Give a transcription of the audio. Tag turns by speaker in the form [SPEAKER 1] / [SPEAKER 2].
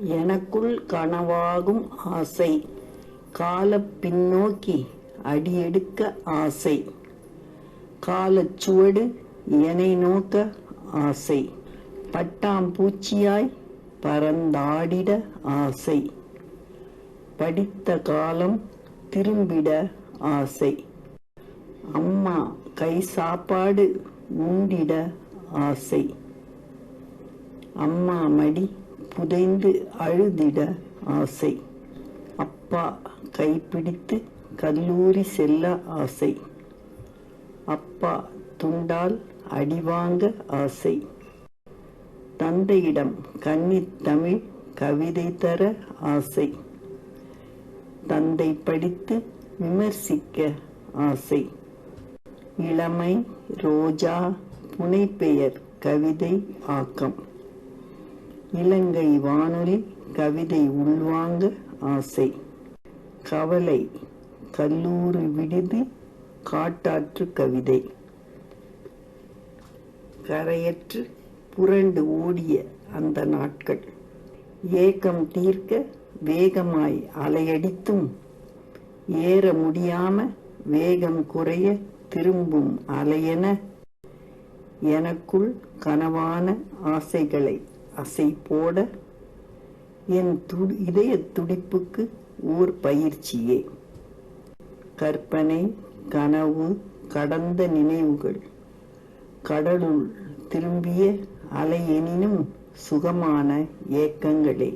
[SPEAKER 1] எனக்குள் கனவாகும் ஆசை. காலப் பின்னோக்கி அடியெடுக்க ஆசை. காலச்சுவடு என்னை நோக்க ஆசை. பட்டாம்பூச்சியாய் பறந்தாடிட ஆசை. படித்த காலம் திரும்பிட ஆசை. அம்மா கை சாப்பாடு உண்டிட ஆசை. அம்மா மடி புதைந்து அழுதிட ஆசை. அப்பா கைப்பிடித்து கல்லூரி செல்ல ஆசை. அப்பா துண்டால் அடிவாங்க ஆசை. தந்தையிடம் கன்னித்தமிழ் கவிதை தர ஆசை. தந்தை படித்து விமர்சிக்க ஆசை. இளமை ரோஜா புனைப்பெயர் கவிதை ஆக்கம். இலங்கை வானொலி கவிதை உள்வாங்க ஆசை. கவலை கல்லூரி விடுதி காட்டாற்று கவிதை. கரையற்று புரண்டு ஓடிய அந்த நாட்கள். ஏக்கம் தீர்க்க வேகமாய் அலையடித்தும் ஏற முடியாம வேகம் குறைய திரும்பும் அலையென எனக்குள் கனவான ஆசைகளை அசை போட என் துடி இதய துடிப்புக்கு ஓர் பயிற்சியே. கற்பனை கனவு கடந்த நினைவுகள். கடலுள் திரும்பிய அலையெனினும் சுகமான ஏக்கங்களே.